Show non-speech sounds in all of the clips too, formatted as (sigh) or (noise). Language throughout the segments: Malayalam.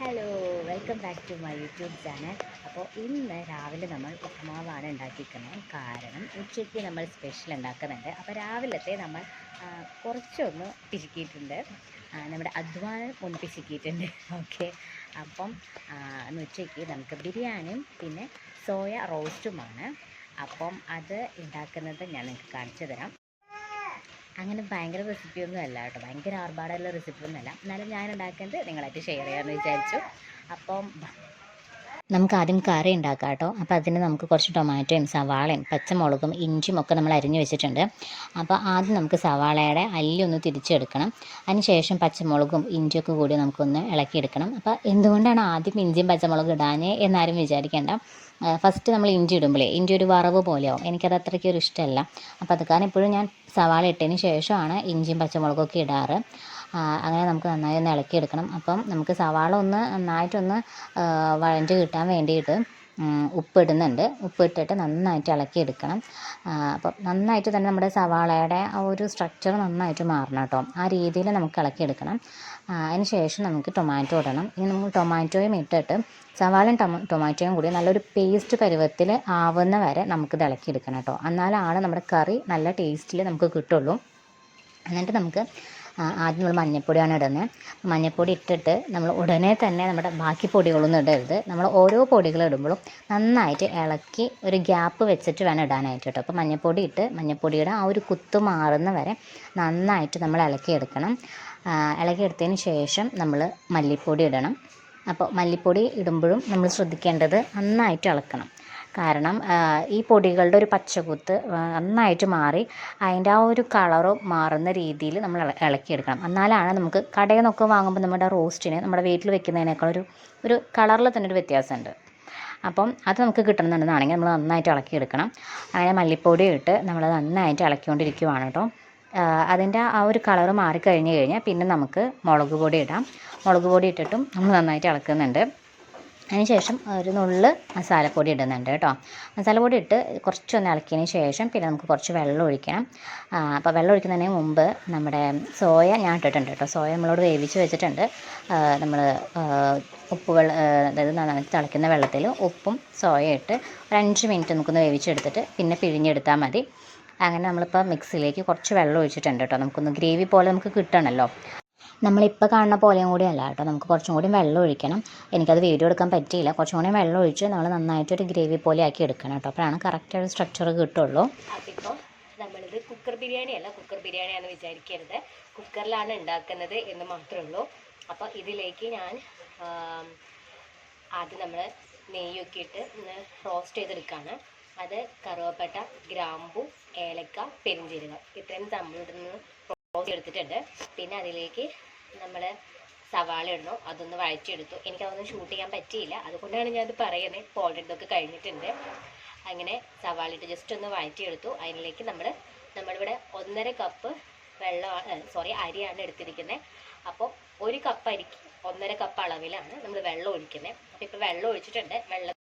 Hello welcome back to my YouTube channel അപ്പോൾ ഇന്ന് രാവിലെ നമ്മൾ ഉപ്പുമാവാണ് ഉണ്ടാക്കിയിരിക്കുന്നത്. കാരണം ഉച്ചയ്ക്ക് നമ്മൾ സ്പെഷ്യൽ ഉണ്ടാക്കുന്നുണ്ട്. അപ്പോൾ രാവിലത്തെ നമ്മൾ കുറച്ചൊന്ന് പിശുക്കിയിട്ടുണ്ട്. നമ്മുടെ അധ്വാനം ഒന്ന് പിശുക്കിയിട്ടുണ്ട്. ഓക്കെ അപ്പം ഉച്ചയ്ക്ക് നമുക്ക് ബിരിയാണിയും പിന്നെ സോയ റോസ്റ്റുമാണ്. അപ്പം അത് ഉണ്ടാക്കുന്നത് ഞാൻ നിങ്ങൾക്ക് കാണിച്ചു തരാം. അങ്ങനെ ഭയങ്കര റെസിപ്പിയൊന്നും അല്ല കേട്ടോ. ഭയങ്കര ആർഭാടമുള്ള റെസിപ്പി ഒന്നുമല്ല എന്നാലും ഞാൻ ഉണ്ടാക്കുന്നത് നിങ്ങളായിട്ട് ഷെയർ ചെയ്യാമെന്ന് വിചാരിച്ചു. അപ്പം നമുക്ക് ആദ്യം കറി ഉണ്ടാക്കാം കേട്ടോ. അപ്പോൾ അതിന് നമുക്ക് കുറച്ച് ടൊമാറ്റോയും സവാളയും പച്ചമുളകും ഇഞ്ചിയും ഒക്കെ നമ്മൾ അരിഞ്ഞു വെച്ചിട്ടുണ്ട്. അപ്പോൾ ആദ്യം നമുക്ക് സവാളയുടെ അല്ലി ഒന്ന് തിരിച്ചെടുക്കണം. അതിന് ശേഷം പച്ചമുളകും ഇഞ്ചിയൊക്കെ കൂടി നമുക്കൊന്ന് ഇളക്കിയെടുക്കണം. അപ്പോൾ എന്തുകൊണ്ടാണ് ആദ്യം ഇഞ്ചിയും പച്ചമുളകും ഇടാനേ എന്നാരും വിചാരിക്കേണ്ട? ഫസ്റ്റ് നമ്മൾ ഇഞ്ചി ഇടുമ്പോഴേ ഇഞ്ചി ഒരു വറവ് പോലെയാവും. എനിക്കത് അത്രയ്ക്ക് ഒരു ഇഷ്ടമല്ല. അപ്പോൾ അത് കാരണം എപ്പോഴും ഞാൻ സവാള ഇട്ടതിന് ശേഷമാണ് ഇഞ്ചിയും പച്ചമുളകൊക്കെ ഇടാറ്. അങ്ങനെ നമുക്ക് നന്നായി ഒന്ന് ഇളക്കിയെടുക്കണം അപ്പം നമുക്ക് സവാള ഒന്ന് നന്നായിട്ടൊന്ന് വഴഞ്ഞ് കിട്ടാൻ വേണ്ടിയിട്ട് ഉപ്പിടുന്നുണ്ട്. ഉപ്പിട്ടിട്ട് നന്നായിട്ട് ഇളക്കിയെടുക്കണം അപ്പം നന്നായിട്ട് തന്നെ നമ്മുടെ സവാളയുടെ ആ ഒരു സ്ട്രക്ചർ നന്നായിട്ട് മാറണം കേട്ടോ. ആ രീതിയിൽ നമുക്ക് ഇളക്കിയെടുക്കണം അതിന് ശേഷം നമുക്ക് ടൊമാറ്റോ ഇടണം. ഇനി നമ്മൾ ടൊമാറ്റോയും ഇട്ടിട്ട് സവാളയും ടൊമ ടൊമാറ്റോയും കൂടി നല്ലൊരു പേസ്റ്റ് പരുവത്തിൽ ആവുന്ന വരെ നമുക്കിത് ഇളക്കിയെടുക്കണം കേട്ടോ. എന്നാലാണ് നമ്മുടെ കറി നല്ല ടേസ്റ്റിൽ നമുക്ക് കിട്ടുള്ളൂ. എന്നിട്ട് നമുക്ക് ആദ്യം നമ്മൾ മഞ്ഞൾപ്പൊടിയാണ് ഇടുന്നത് മഞ്ഞൾപ്പൊടി ഇട്ടിട്ട് നമ്മൾ ഉടനെ തന്നെ നമ്മുടെ ബാക്കി പൊടികളൊന്നും ഇടരുത്. നമ്മൾ ഓരോ പൊടികൾ ഇടുമ്പോഴും നന്നായിട്ട് ഇളക്കി ഒരു ഗ്യാപ്പ് വെച്ചിട്ട് വേണം ഇടാനായിട്ട് കേട്ടോ. അപ്പോൾ മഞ്ഞൾപ്പൊടി ഇട്ട് മഞ്ഞൾപ്പൊടിയുടെ ആ ഒരു കുത്ത് മാറുന്ന വരെ നന്നായിട്ട് നമ്മൾ ഇളക്കിയെടുക്കണം ഇളക്കി എടുത്തതിന് ശേഷം നമ്മൾ മല്ലിപ്പൊടി ഇടണം. അപ്പോൾ മല്ലിപ്പൊടി ഇടുമ്പോഴും നമ്മൾ ശ്രദ്ധിക്കേണ്ടത് നന്നായിട്ട് ഇളക്കണം. കാരണം ഈ പൊടികളുടെ ഒരു പച്ചകുത്ത് നന്നായിട്ട് മാറി അതിന്റെ ആ ഒരു കളറ് മാറുന്ന രീതിയിൽ നമ്മൾ ഇളക്കി ഇളക്കിയെടുക്കണം. എന്നാലാണ് നമുക്ക് കടയിൽ നിന്നൊക്കെ വാങ്ങുമ്പോൾ നമ്മുടെ റോസ്റ്റിന് നമ്മുടെ വീട്ടിൽ വെക്കുന്നതിനേക്കാൾ ഒരു ഒരു കളറിൽ തന്നെ ഒരു വ്യത്യാസമുണ്ട്. അപ്പം അത് നമുക്ക് കിട്ടണമെന്നുണ്ടെന്നാണെങ്കിൽ നമ്മൾ നന്നായിട്ട് ഇളക്കിയെടുക്കണം. അങ്ങനെ മല്ലിപ്പൊടി ഇട്ട് നമ്മൾ നന്നായിട്ട് ഇളക്കിക്കൊണ്ടിരിക്കുവാണ് കേട്ടോ. അതിന്റെ ആ ഒരു കളറ് മാറിക്കഴിഞ്ഞ് കഴിഞ്ഞാൽ പിന്നെ നമുക്ക് മുളക് പൊടി ഇടാം. മുളക് പൊടി ഇട്ടിട്ടും നമ്മൾ നന്നായിട്ട് ഇളക്കുന്നുണ്ട്. അതിനുശേഷം ഒരു നുള്ള് മസാലപ്പൊടി ഇടുന്നുണ്ട് കേട്ടോ. മസാലപ്പൊടി ഇട്ട് കുറച്ചൊന്ന് ഇളക്കിയതിന് ശേഷം പിന്നെ നമുക്ക് കുറച്ച് വെള്ളം ഒഴിക്കണം. അപ്പോൾ വെള്ളം ഒഴിക്കുന്നതിന് മുമ്പ് നമ്മുടെ സോയ ഞാൻ ഇട്ടിട്ടുണ്ട് കേട്ടോ. സോയ നമ്മളോട് വേവിച്ച് വെച്ചിട്ടുണ്ട്. നമ്മൾ ഉപ്പ് വെള്ളം അതായത് നന്നായി തിളയ്ക്കുന്ന വെള്ളത്തിൽ ഉപ്പും സോയ ഇട്ട് ഒരു അഞ്ച് മിനിറ്റ് നമുക്കൊന്ന് വേവിച്ചെടുത്തിട്ട് പിന്നെ പിഴിഞ്ഞെടുത്താൽ മതി. അങ്ങനെ നമ്മളിപ്പോൾ മിക്സിയിലേക്ക് കുറച്ച് വെള്ളം ഒഴിച്ചിട്ടുണ്ട് കേട്ടോ. നമുക്കൊന്ന് ഗ്രേവി പോലെ നമുക്ക് കിട്ടണമല്ലോ നമ്മളിപ്പോൾ കാണുന്ന പോലെയും കൂടി അല്ല കേട്ടോ. നമുക്ക് കുറച്ചും കൂടി വെള്ളം ഒഴിക്കണം. എനിക്കത് വീഡിയോ എടുക്കാൻ പറ്റിയില്ല. കുറച്ചും കൂടി വെള്ളം ഒഴിച്ച് നമ്മൾ നന്നായിട്ടൊരു ഗ്രേവി പോലെ ആക്കി എടുക്കണം കേട്ടോ. അപ്പോഴാണ് കറക്റ്റ് ഒരു സ്ട്രക്ചർ കിട്ടുള്ളൂ. നമ്മളിത് കുക്കർ ബിരിയാണി അല്ല കുക്കർ ബിരിയാണിയാണെന്ന് വിചാരിക്കരുത്. കുക്കറിലാണ് ഉണ്ടാക്കുന്നത് എന്ന് മാത്രമേ ഉള്ളൂ. അപ്പോൾ ഇതിലേക്ക് ഞാൻ ആദ്യം നമ്മൾ നെയ്യൊക്കെ ഇട്ട് ഒന്ന് റോസ്റ്റ് ചെയ്തെടുക്കുകയാണ് അത് കറുവപ്പട്ട ഗ്രാമ്പു ഏലക്ക പെരിഞ്ചീരകം ഇത്രയും നമ്മളിടുന്ന് റോസ്റ്റ് എടുത്തിട്ടുണ്ട്. പിന്നെ അതിലേക്ക് നമ്മൾ സവാള ഇടണം. അതൊന്ന് വഴറ്റിയെടുത്തു. എനിക്കതൊന്നും ഷൂട്ട് ചെയ്യാൻ പറ്റിയില്ല. അതുകൊണ്ടാണ് ഞാനത് പറയുന്നത് ഇപ്പോൾ ഓൾറെഡി ഇതൊക്കെ കഴിഞ്ഞിട്ടുണ്ട്. അങ്ങനെ സവാള ഇട്ട് ജസ്റ്റ് ഒന്ന് വഴറ്റിയെടുത്തു. അതിലേക്ക് നമ്മൾ നമ്മളിവിടെ ഒന്നര കപ്പ് വെള്ളം സോറി അരിയാണ് എടുത്തിരിക്കുന്നത് അപ്പോൾ ഒരു കപ്പ് അരിക്ക് ഒന്നര കപ്പ് അളവിലാണ് നമ്മൾ വെള്ളം ഒഴിക്കുന്നത് അപ്പോൾ ഇപ്പോൾ വെള്ളം ഒഴിച്ചിട്ടുണ്ട്.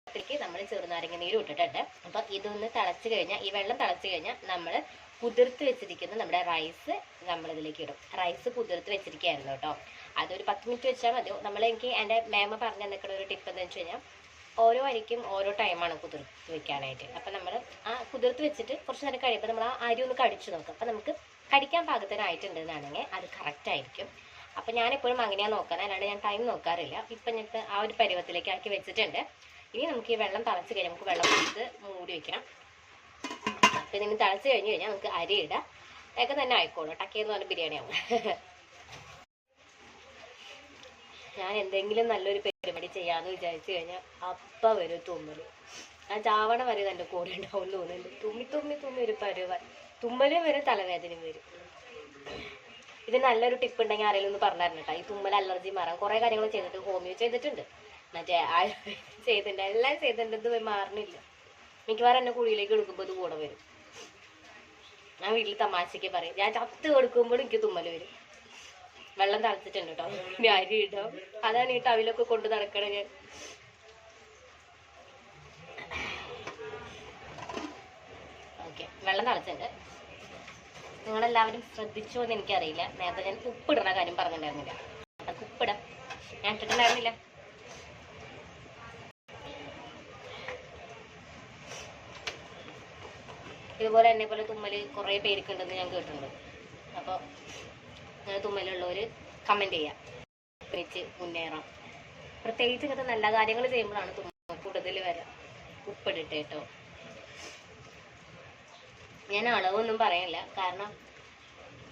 വെള്ളത്തിലേക്ക് നമ്മൾ ചെറുനാരങ്ങ നീര് ഇട്ടിട്ടുണ്ട്. അപ്പോൾ ഇതൊന്ന് തിളച്ച് കഴിഞ്ഞാൽ ഈ വെള്ളം തിളച്ച് കഴിഞ്ഞാൽ നമ്മൾ കുതിർത്ത് വെച്ചിരിക്കുന്ന നമ്മുടെ റൈസ് നമ്മളിതിലേക്ക് ഇടും. റൈസ് കുതിർത്ത് വെച്ചിരിക്കുകയായിരുന്നു കേട്ടോ. അതൊരു പത്ത് മിനിറ്റ് വെച്ചാൽ മതി. നമ്മൾ എനിക്ക് എന്റെ മേമ പറഞ്ഞു തന്നിക്കുന്ന ഒരു ടിപ്പ് എന്ന് വെച്ച് കഴിഞ്ഞാൽ ഓരോ അരിക്കും ഓരോ ടൈമാണ് കുതിർത്ത് വെക്കാനായിട്ട്. അപ്പം നമ്മൾ ആ കുതിർത്ത് വെച്ചിട്ട് കുറച്ച് നേരം കഴിയുമ്പോൾ നമ്മൾ ആ അരി ഒന്ന് കടിച്ചു നോക്കും. അപ്പം നമുക്ക് കടിക്കാൻ പാകത്തിനായിട്ടുണ്ട് എന്നാണെങ്കിൽ അത് കറക്റ്റ് ആയിരിക്കും. അപ്പം ഞാനെപ്പോഴും അങ്ങനെയാണ് നോക്കുന്നത് അല്ലാണ്ട് ഞാൻ ടൈം നോക്കാറില്ല. ഇപ്പം ഞാൻ ആ ഒരു പരുവത്തിലേക്ക് ആക്കി വെച്ചിട്ടുണ്ട്. ഇനി നമുക്ക് ഈ വെള്ളം തിളച്ച് കഴിഞ്ഞാൽ നമുക്ക് വെള്ളം കൊടുത്ത് മൂടി വെക്കണം. അപ്പം ഇതിന് തിളച്ച് കഴിഞ്ഞ് കഴിഞ്ഞാൽ നമുക്ക് അരി ഇടാം. ഒക്കെ തന്നെ ആയിക്കോളൂ ടക്കേന്ന് പറഞ്ഞ ബിരിയാണി ആവും. ഞാൻ എന്തെങ്കിലും നല്ലൊരു പരിപാടി ചെയ്യാന്ന് വിചാരിച്ചു കഴിഞ്ഞാൽ അപ്പ വരും തുമ്മൽ. ആ ചാവണ വരെ എന്റെ കൂടെ ഉണ്ടാവും തോന്നുന്നുണ്ട്. തുമ്മി തുമ്മി തുമ്മി ഒരു പരുവ. തുമ്മലും വരും തലവേദനയും വരും. ഇത് നല്ലൊരു ടിപ്പ് ഉണ്ടെങ്കിൽ ആരെങ്കിലും ഒന്ന് പറഞ്ഞു തരണം കേട്ടോ ഈ തുമ്മൽ അലർജി മാറാൻ കുറേ കാര്യങ്ങൾ ചെയ്തിട്ട് ഹോമിയോ ചെയ്തിട്ടുണ്ട്. മറ്റേ ആയുർവേദം ചെയ്തിട്ടുണ്ട്. എല്ലാം ചെയ്തിട്ടുണ്ട് ഇത് മാറണില്ല. മിക്കവാറും എന്നെ കുഴിയിലേക്ക് എടുക്കുമ്പോൾ ഇത് കൂടെ വരും. ഞാൻ വീട്ടിൽ തമാശയ്ക്ക് പറയും. ഞാൻ ചത്ത് കൊടുക്കുമ്പോഴും എനിക്ക് തുമ്മൽ വരും. വെള്ളം തളച്ചിട്ടുണ്ട് കേട്ടോ ഇനി അരി ഇടാം. അതാണ് ഈ ടവിലൊക്കെ കൊണ്ട് നടക്കണേ ഞാൻ. വെള്ളം തളച്ചിട്ടുണ്ട്. നിങ്ങളെല്ലാവരും ശ്രദ്ധിച്ചോ എന്ന് എനിക്കറിയില്ല. നേരത്തെ ഞാൻ ഉപ്പിടുന്ന കാര്യം പറഞ്ഞിട്ടുണ്ടായിരുന്നില്ല. കുപ്പ് ഉപ്പിടാം ഞാൻ ഇട്ടിട്ടുണ്ടായിരുന്നില്ല. ഇതുപോലെ എന്നെ പോലെ തുമ്മൽ കുറേ പേർക്ക് ഉണ്ടെന്ന് ഞാൻ കേട്ടിട്ടുണ്ട്. അപ്പോൾ അങ്ങനെ തുമ്മലുള്ളവർ കമന്റ് ചെയ്യാം. വെച്ച് മുന്നേറാം. പ്രത്യേകിച്ച് ഇങ്ങനത്തെ നല്ല കാര്യങ്ങൾ ചെയ്യുമ്പോഴാണ് തുമ്മൽ കൂടുതൽ വരാം. ഉപ്പിടട്ടെ കേട്ടോ. ഞാൻ അളവൊന്നും പറയില്ല. കാരണം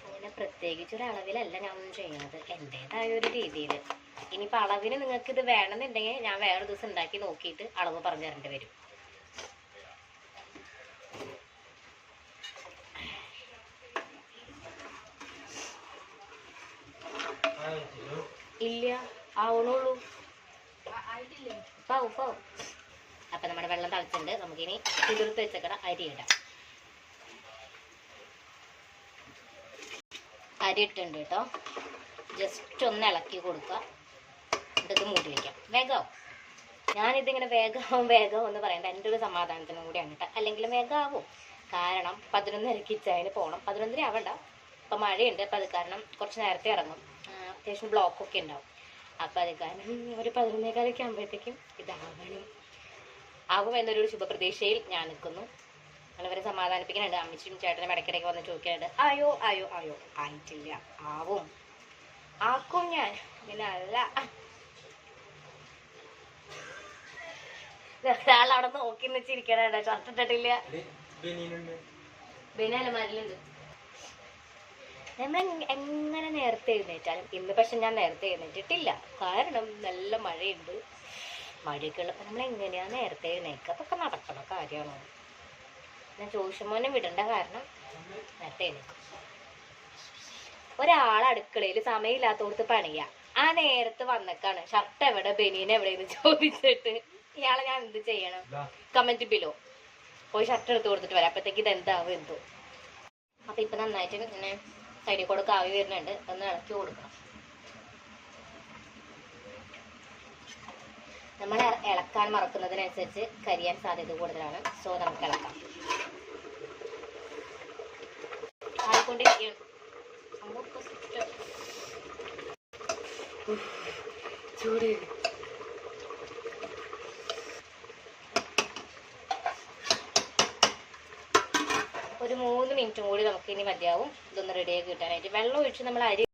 അങ്ങനെ പ്രത്യേകിച്ച് ഒരു അളവിലല്ല ഞാൻ ഒന്നും ചെയ്യുന്നത് എന്റെതായ ഒരു രീതിയിൽ ഇനിയിപ്പോൾ അളവിന് നിങ്ങൾക്ക് ഇത് വേണമെന്നുണ്ടെങ്കിൽ ഞാൻ വേറെ ദിവസം ഉണ്ടാക്കി നോക്കിയിട്ട് അളവ് പറഞ്ഞു തരേണ്ടി വരും. ഇല്ല. ആവണുള്ളൂ. അപ്പം നമ്മുടെ വെള്ളം തളിച്ചിട്ടുണ്ട്. നമുക്കിനി കുതിർത്ത് വെച്ചക്കട അരി ഇടാം. അരി ഇട്ടുണ്ട് കേട്ടോ. ജസ്റ്റ് ഒന്ന് ഇളക്കി കൊടുക്കുക. എന്നിട്ട് മൂടി വയ്ക്കാം വേഗമാവും ഞാനിതിങ്ങനെ വേഗമാവും വേഗമാവും എന്ന് പറയേണ്ട. എന്റെ ഒരു സമാധാനത്തിനും കൂടിയാണ് കേട്ടോ. അല്ലെങ്കിൽ വേഗമാവും കാരണം പതിനൊന്നരക്ക് ഇച്ചായന് പോകണം. പതിനൊന്നര ആവണ്ട. ഇപ്പം മഴയുണ്ട്. അപ്പം അത് കാരണം കുറച്ച് നേരത്തെ ഇറങ്ങും. അത്യാവശ്യം ബ്ലോക്കൊക്കെ ഉണ്ടാവും. അപ്പം അത് കാരണം ഒരു പതിനൊന്നേകാലൊക്കെ ആകുമ്പോഴത്തേക്കും ഇതാവണം. ആകും എന്നൊരു ശുഭപ്രതീക്ഷയിൽ ഞാൻ നിൽക്കുന്നു. അവരെ സമാധാനിപ്പിക്കുന്നുണ്ട് അമ്മച്ചിയും ചേട്ടനും ഇടയ്ക്കിടയ്ക്ക് വന്ന് ചോദിക്കാനുണ്ട് ആയോ ആയോ ആയോ ആയിട്ടില്ല. ആവും. ആക്കും ഞാൻ. ഇങ്ങനെ അല്ല ഒരാൾ അവിടെ നോക്കി വെച്ചിരിക്കണ ഷർട്ട് ഇട്ടിട്ടില്ല. പിന്നെ അലമാരിലുണ്ട് നമ്മൾ എങ്- എങ്ങനെ നേരത്തെ എഴുന്നേറ്റാലും ഇന്ന് പക്ഷെ ഞാൻ നേരത്തെ എഴുന്നേറ്റിട്ടില്ല. കാരണം നല്ല മഴയുണ്ട്. മഴയൊക്കെ ഉള്ളപ്പോൾ നമ്മൾ എങ്ങനെയാണ് നേരത്തെ എഴുന്നേക്കുക? അതൊക്കെ നടക്കണ കാര്യമാണോ? ഞാൻ ചോദിച്ചുമോനെ വിടേണ്ട കാരണം നേരത്തെ ഒരാളെ ഒരാൾ അടുക്കളയിൽ സമയമില്ലാത്തോടത്ത് പണിയാ. ആ നേരത്ത് വന്നേക്കാണ്. ഷർട്ട് എവിടെ ബനിയൻ എവിടെയെന്ന് ചോദിച്ചിട്ട് ഇയാളെ ഞാൻ എന്ത് ചെയ്യണം? കമന്റ് ബിലോ പോയി ഷർട്ട് എടുത്ത് കൊടുത്തിട്ട് വരാം. അപ്പത്തേക്ക് ഇത് എന്താവും എന്തോ. അപ്പൊ ഇപ്പൊ നന്നായിട്ട് ഇങ്ങനെ സൈഡിൽ കൂടെ കാവി വരുന്നുണ്ട്. ഒന്ന് ഇളക്കി കൊടുക്കണം. നമ്മൾ ഇളക്കാൻ മറക്കുന്നതിനനുസരിച്ച് കരിയാൻ സാധ്യത കൂടുതലാണ്. സോ നമുക്ക് ഇളക്കാം ആയിക്കൊണ്ടിരിക്കുകയാണ് സംഭവം ഇപ്പൊ set. ഉഫ്, ചൂട് ഒരു മൂന്ന് മിനിറ്റും കൂടി നമുക്ക് ഇനി മതിയാവും. ഇതൊന്ന് റെഡിയാക്കി കിട്ടാനായിട്ട്. വെള്ളം ഒഴിച്ച് നമ്മൾ അരി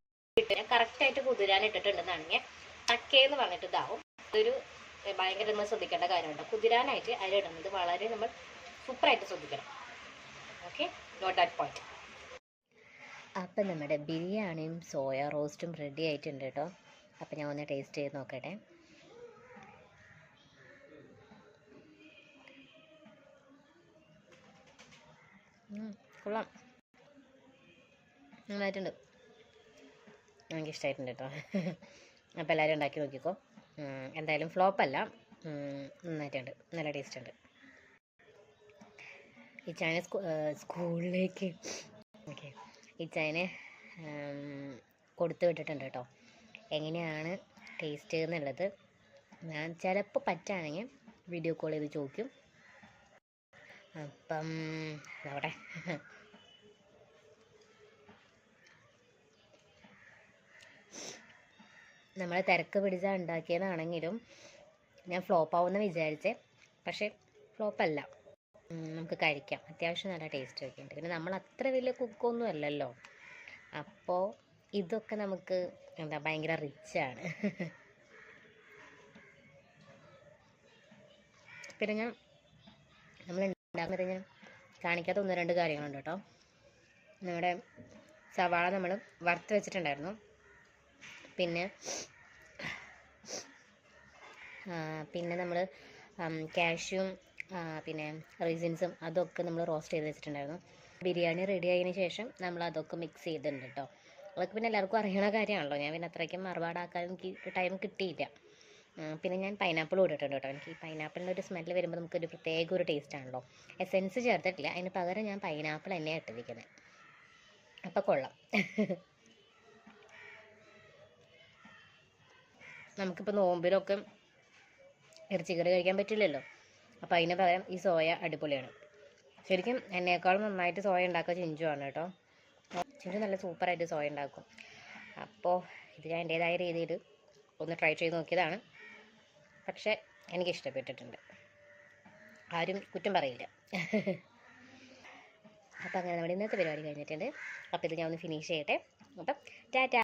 ഇട്ട് കറക്റ്റായിട്ട് കുതിരാൻ ഇട്ടിട്ടുണ്ടെന്നാണെങ്കിൽ തക്കേന്ന് പറഞ്ഞിട്ട് ഇതാവും. ഇതൊരു ഭയങ്കര നമ്മൾ ശ്രദ്ധിക്കേണ്ട കാര്യമുണ്ട്. കുതിരാനായിട്ട് അരി ഇടുന്നത് വളരെ നമ്മൾ സൂപ്പറായിട്ട് ശ്രദ്ധിക്കണം. ഓക്കെ നോട്ട് ദാറ്റ് പോയിന്റ് അപ്പം നമ്മുടെ ബിരിയാണിയും സോയ റോസ്റ്റും റെഡി ആയിട്ടുണ്ട് കേട്ടോ അപ്പം ഞാൻ ഒന്ന് ടേസ്റ്റ് ചെയ്ത് നോക്കട്ടെ. കൊള്ളാം. നന്നായിട്ടുണ്ട്. എനിക്ക് ഇഷ്ടമായിട്ടുണ്ട് കേട്ടോ. അപ്പോൾ എല്ലാവരും ഉണ്ടാക്കി നോക്കിക്കോ. എന്തായാലും ഫ്ലോപ്പല്ല നന്നായിട്ടുണ്ട്. നല്ല ടേസ്റ്റ് ഉണ്ട്. ഈ ചായ സ്കൂളിലേക്ക്. ഓക്കെ. ഈ ചായനെ കൊടുത്തു വിട്ടിട്ടുണ്ട് കേട്ടോ. എങ്ങനെയാണ് ടേസ്റ്റ് എന്നുള്ളത്? ഞാൻ ചിലപ്പോൾ പറ്റുകയാണെങ്കിൽ വീഡിയോ കോൾ ചെയ്ത് ചോദിക്കും. അപ്പം അവിടെ. നമ്മൾ തിരക്ക് പിടിച്ച ഉണ്ടാക്കിയതാണെങ്കിലും ഞാൻ ഫ്ലോപ്പ് ആവുമെന്ന് വിചാരിച്ചേ. പക്ഷേ ഫ്ലോപ്പല്ല. നമുക്ക് കഴിക്കാം. അത്യാവശ്യം നല്ല ടേസ്റ്റ് ഒക്കെ ഉണ്ട്. പിന്നെ നമ്മൾ അത്ര വലിയ കുക്കൊന്നും അല്ലല്ലോ. അപ്പോൾ ഇതൊക്കെ നമുക്ക് എന്താ ഭയങ്കര റിച്ചാണ് പിന്നെ ഞാൻ നമ്മൾ ഉണ്ടാക്കുന്നത് ഞാൻ കാണിക്കാത്ത ഒന്ന് രണ്ട് കാര്യങ്ങളുണ്ട് കേട്ടോ. നമ്മുടെ സവാള നമ്മൾ വറുത്ത് വെച്ചിട്ടുണ്ടായിരുന്നു. പിന്നെ പിന്നെ നമ്മൾ കാഷ്യൂം പിന്നെ റീസിൻസും അതൊക്കെ നമ്മൾ റോസ്റ്റ് ചെയ്ത് വെച്ചിട്ടുണ്ടായിരുന്നു. ബിരിയാണി റെഡി ആയതിനു ശേഷം നമ്മൾ അതൊക്കെ മിക്സ് ചെയ്തിട്ടുണ്ട് കേട്ടോ അതൊക്കെ പിന്നെ എല്ലാവർക്കും അറിയണ കാര്യമാണല്ലോ. ഞാൻ പിന്നെ അത്രയ്ക്കും മറുപാടാക്കാൻ എനിക്ക് ടൈം കിട്ടിയില്ല. പിന്നെ ഞാൻ പൈനാപ്പിൾ ഇട്ടിട്ടുണ്ട് കേട്ടോ എനിക്ക് പൈനാപ്പിളിന്റെ ഒരു സ്മെല്ല് വരുമ്പോൾ നമുക്കൊരു പ്രത്യേക ഒരു ടേസ്റ്റ് ആണല്ലോ. എസെൻസ് ചേർത്തിട്ടില്ല. അതിന് പകരം ഞാൻ പൈനാപ്പിൾ തന്നെയാണ് ഇട്ടിരിക്കുന്നത് അപ്പോൾ കൊള്ളാം. (laughs) നമുക്കിപ്പോൾ നോമ്പിലൊക്കെ ഇറച്ചിക്കറി കഴിക്കാൻ പറ്റില്ലല്ലോ. അപ്പോൾ അതിന് പകരം ഈ സോയ അടിപൊളിയാണ്. ശരിക്കും എന്നേക്കാളും നന്നായിട്ട് സോയ ഉണ്ടാക്കുക ചിഞ്ചുവാണ് കേട്ടോ. ചിഞ്ചു നല്ല സൂപ്പറായിട്ട് സോയ ഉണ്ടാക്കും. അപ്പോൾ ഇത് ഞാൻ എന്റേതായ രീതിയിൽ ഒന്ന് ട്രൈ ചെയ്ത് നോക്കിയതാണ്. പക്ഷേ എനിക്ക് ഇഷ്ടപ്പെട്ടിട്ടുണ്ട് ആരും കുറ്റം പറയില്ല. അപ്പോൾ അങ്ങനെ നമ്മുടെ ഇന്നത്തെ പരിപാടി കഴിഞ്ഞിട്ടുണ്ട്. അപ്പോൾ ഇത് ഞാൻ ഒന്ന് ഫിനിഷ് ചെയ്യട്ടെ. അപ്പം ടാറ്റ.